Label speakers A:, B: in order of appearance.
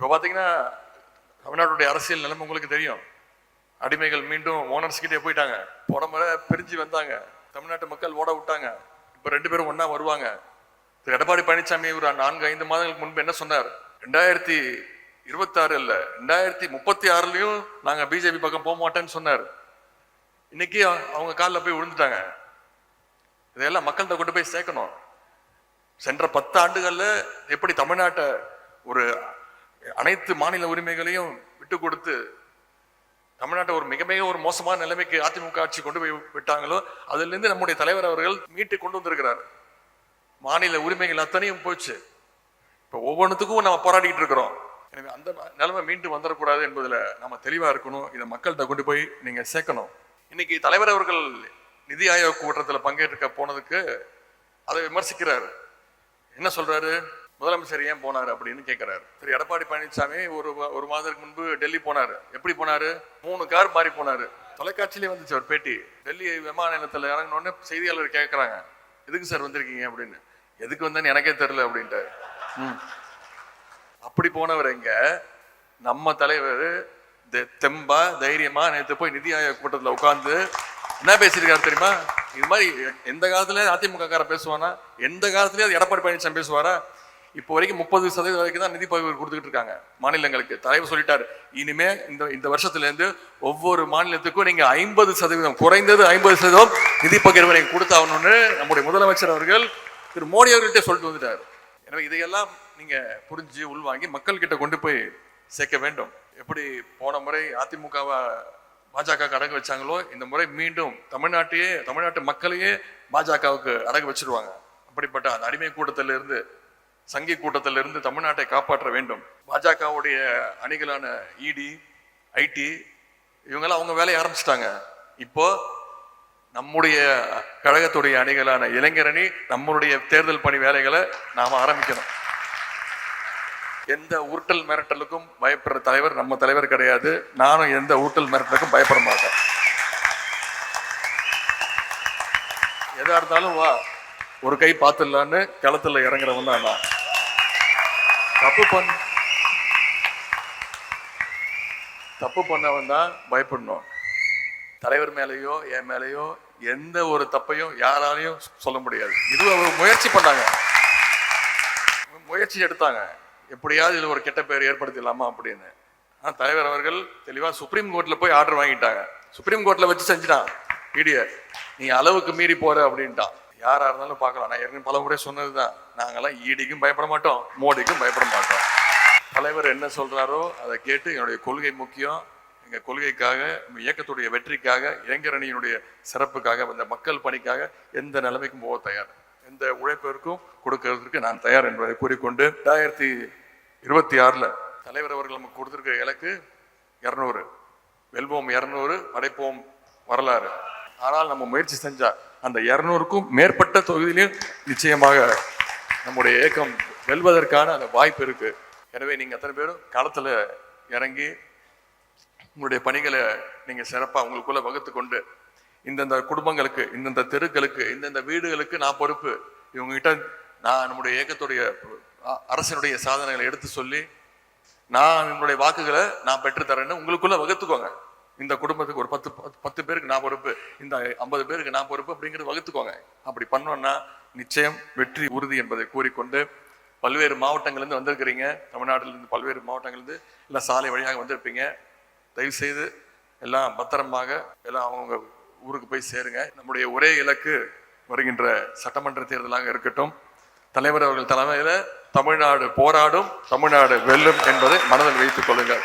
A: இப்போ பார்த்தீங்கன்னா தமிழ்நாட்டுடைய அரசியல் நிலைமை உங்களுக்கு தெரியும். அடிமைகள் மீண்டும் ஓனர்ஸ் கிட்டே போயிட்டாங்க. போன முறை பிரிஞ்சு வந்தாங்க. தமிழ்நாட்டு மக்கள் ஓட விட்டாங்க. இப்போ ரெண்டு பேரும் ஒன்றா வருவாங்க. திரு எடப்பாடி பழனிசாமி ஒரு நான்கு ஐந்து மாதங்களுக்கு முன்பு என்ன சொன்னார்? ரெண்டாயிரத்தி இருபத்தாறு இல்லை ரெண்டாயிரத்தி முப்பத்தி ஆறுலையும் நாங்கள் பிஜேபி பக்கம் போக மாட்டேன்னு சொன்னார். இன்னைக்கு அவங்க காலில் போய் விழுந்துட்டாங்க. இதையெல்லாம் மக்கள்கிட்ட கொண்டு போய் சேர்க்கணும். சென்ற பத்து ஆண்டுகளில் எப்படி தமிழ்நாட்டை ஒரு அனைத்து மாநில உரிமைகளையும் விட்டு கொடுத்து தமிழ்நாட்டை ஒரு மிக மிக ஒரு மோசமான நிலைமைக்கு அதிமுக ஆட்சி கொண்டு போய் விட்டாங்களோ அதிலிருந்து நம்முடைய தலைவர் அவர்கள் மீட்டு கொண்டு வந்திருக்கிறார். மாநில உரிமைகள் அத்தனையும் போச்சு. இப்போ ஒவ்வொன்றுத்துக்கும் நம்ம போராடிட்டு இருக்கிறோம். எனவே அந்த நிலைமை மீண்டும் வந்துடக்கூடாது என்பதில் நம்ம தெளிவாக இருக்கணும். இதை மக்கள்கிட்ட கொண்டு போய் நீங்கள் சேர்க்கணும். இன்னைக்கு தலைவர் அவர்கள் நிதி ஆயோக் கூட்டத்தில் பங்கேற்க போனதுக்கு அதை விமர்சிக்கிறார். என்ன சொல்றாரு? முதலமைச்சர் ஏன் போனார் அப்படின்னு கேட்குறாரு திரு எடப்பாடி பழனிசாமி ஒரு ஒரு மாதத்துக்கு முன்பு டெல்லி போனார். எப்படி போனாரு? மூணு கார் மாறி போனார். தொலைக்காட்சியிலே வந்துச்சு ஒரு பேட்டி. டெல்லி விமான நிலையத்தில் இறங்கினோடனே செய்தியாளர் கேட்குறாங்க எதுக்கு சார் வந்திருக்கீங்க? அப்படின்னு. எதுக்கு வந்தேன்னு எனக்கே தெரில அப்படின்ட்டு ம். அப்படி போனவர் எங்க? நம்ம தலைவர் தெ- தெம்பா தைரியமா நேற்று போய் நிதி ஆயோக் கூட்டத்தில் உட்காந்து என்ன பேசியிருக்காரு தெரியுமா? இது மாதிரி எந்த காலத்துல அதிமுக கார பேசுவானா? எந்த காலத்துலயும் அது எடப்பாடி பழனிசாமி பேசுவாரா? இப்போ வரைக்கும் முப்பது சதவீதம் வரைக்கும் தான் நிதி பகிர்வு கொடுத்துக்கிட்டு இருக்காங்க மாநிலங்களுக்கு. தலைவர் சொல்லிட்டார் இனிமே இந்த இந்த வருஷத்துலேருந்து ஒவ்வொரு மாநிலத்துக்கும் நீங்கள் ஐம்பது சதவீதம் குறைந்தது ஐம்பது சதவீதம் நிதி பகிர்வு நீங்கள் கொடுத்தாகணும்னு நம்முடைய முதலமைச்சர் அவர்கள் திரு மோடி அவர்கள்ட்ட சொல்லிட்டு வந்துட்டார். எனவே இதையெல்லாம் நீங்கள் புரிஞ்சு உள்வாங்கி மக்கள்கிட்ட கொண்டு போய் சேர்க்க வேண்டும். எப்படி போன முறை அதிமுகவை பாஜக அடகு வச்சாங்களோ இந்த முறை மீண்டும் தமிழ்நாட்டையே தமிழ்நாட்டு மக்களையே பாஜகவுக்கு அடகு வச்சிருவாங்க. அப்படிப்பட்ட அந்த அடிமை கூட்டத்திலிருந்து இருந்து சங்கி கூட்டத்திலிருந்து தமிழ்நாட்டை காப்பாற்ற வேண்டும். பாஜகவுடைய அணிகளான இடி ஐடி இவங்கெல்லாம் அவங்க வேலையை ஆரம்பிச்சிட்டாங்க. இப்போ நம்முடைய கழகத்துடைய அணிகளான இளைஞரணி நம்மளுடைய தேர்தல் பணி வேலைகளை நாம ஆரம்பிக்கணும். எந்த உருட்டல் மிரட்டலுக்கும் பயப்படுற தலைவர் நம்ம தலைவர் கிடையாது. நானும் எந்த உருட்டல் மிரட்டலுக்கும் பயப்பட மாட்டேன். எதா இருந்தாலும் வா. ஒரு கை பார்த்துடலான்னு களத்தில் இறங்குறவன் தான் நான். தப்பு பண்ண தப்பு பண்ணவன் தான் பயப்படணும். தலைவர் மேலேயோ என் மேலேயோ எந்த ஒரு தப்பையும் யாராலையும் சொல்ல முடியாது. இது அவர் முயற்சி பண்ணாங்க. முயற்சி எடுத்தாங்க. எப்படியாவது இதில் ஒரு கெட்ட பேர் ஏற்படுத்திடலாமா அப்படின்னு. ஆனால் தலைவர் அவர்கள் தெளிவாக சுப்ரீம் கோர்ட்டில் போய் ஆர்டர் வாங்கிட்டாங்க. சுப்ரீம் கோர்ட்டில் வச்சு செஞ்சுட்டான். இடிய நீ அளவுக்கு மீறி போகிற அப்படின்ட்டான். யாராக இருந்தாலும் பார்க்கலாம். நான் ஏற்கனவே பல முறை சொன்னதுதான். நாங்கள்லாம் ஈடிக்கும் பயப்பட மாட்டோம் மோடிக்கும் பயப்பட மாட்டோம். தலைவர் என்ன சொல்கிறாரோ அதை கேட்டு என்னுடைய கொள்கை முக்கியம். எங்கள் கொள்கைக்காக இயக்கத்துடைய வெற்றிக்காக இளைஞரணியினுடைய சிறப்புக்காக இந்த மக்கள் பணிக்காக எந்த நிலைமைக்கும் போக தயார். எந்த உழைப்பிற்கும் கொடுக்கறதுக்கு நான் தயார் என்பதை கூறிக்கொண்டு ரெண்டாயிரத்தி இருபத்தி ஆறில் தலைவர் அவர்கள் நமக்கு கொடுத்துருக்க இலக்கு இரநூறு. வெல்வோம் இரநூறு படைப்போம் வரலாறு. ஆனால் நம்ம முயற்சி செஞ்சால் அந்த இரநூறுக்கும் மேற்பட்ட தொகுதியிலையும் நிச்சயமாக நம்முடைய இயக்கம் வெல்வதற்கான அந்த வாய்ப்பு இருக்கு. எனவே நீங்க அத்தனை பேரும் களத்துல இறங்கி உங்களுடைய பணிகளை நீங்க சிறப்பா உங்களுக்குள்ள வகுத்து கொண்டு இந்தந்த குடும்பங்களுக்கு இந்தந்த தெருக்களுக்கு இந்தந்த வீடுகளுக்கு நான் பொறுப்பு. இவங்க கிட்ட நான் நம்முடைய இயக்கத்துடைய அரசனுடைய அரசினுடைய சாதனைகளை எடுத்து சொல்லி நான் என்னுடைய வாக்குகளை நான் பெற்றுத்தரேன்னு உங்களுக்குள்ளே உங்களுக்குள்ள வகுத்துக்கோங்க. இந்த குடும்பத்துக்கு ஒரு பத்து பத்து- பத்து பேருக்கு நான் பொறுப்பு இந்த ஐம்பது பேருக்கு நான் பொறுப்பு அப்படிங்கிறது வகுத்துக்கோங்க. அப்படி பண்ணோம்னா நிச்சயம் வெற்றி உறுதி என்பதை கூறிக்கொண்டு பல்வேறு மாவட்டங்கள்லேருந்து வந்திருக்கிறீங்க. தமிழ்நாட்டிலிருந்து பல்வேறு மாவட்டங்கள்லேருந்து எல்லாம் சாலை வழியாக வந்திருப்பீங்க. தயவுசெய்து எல்லாம் பத்திரமாக எல்லாம் அவங்க ஊருக்கு போய் சேருங்க. நம்முடைய ஒரே இலக்கு வருகின்ற சட்டமன்ற தேர்தலாக இருக்கட்டும். தலைவர் அவர்கள் தலைமையில் தமிழ்நாடு போராடும் தமிழ்நாடு வெல்லும் என்பதை மனதில் வைத்துக் கொள்ளுங்கள்.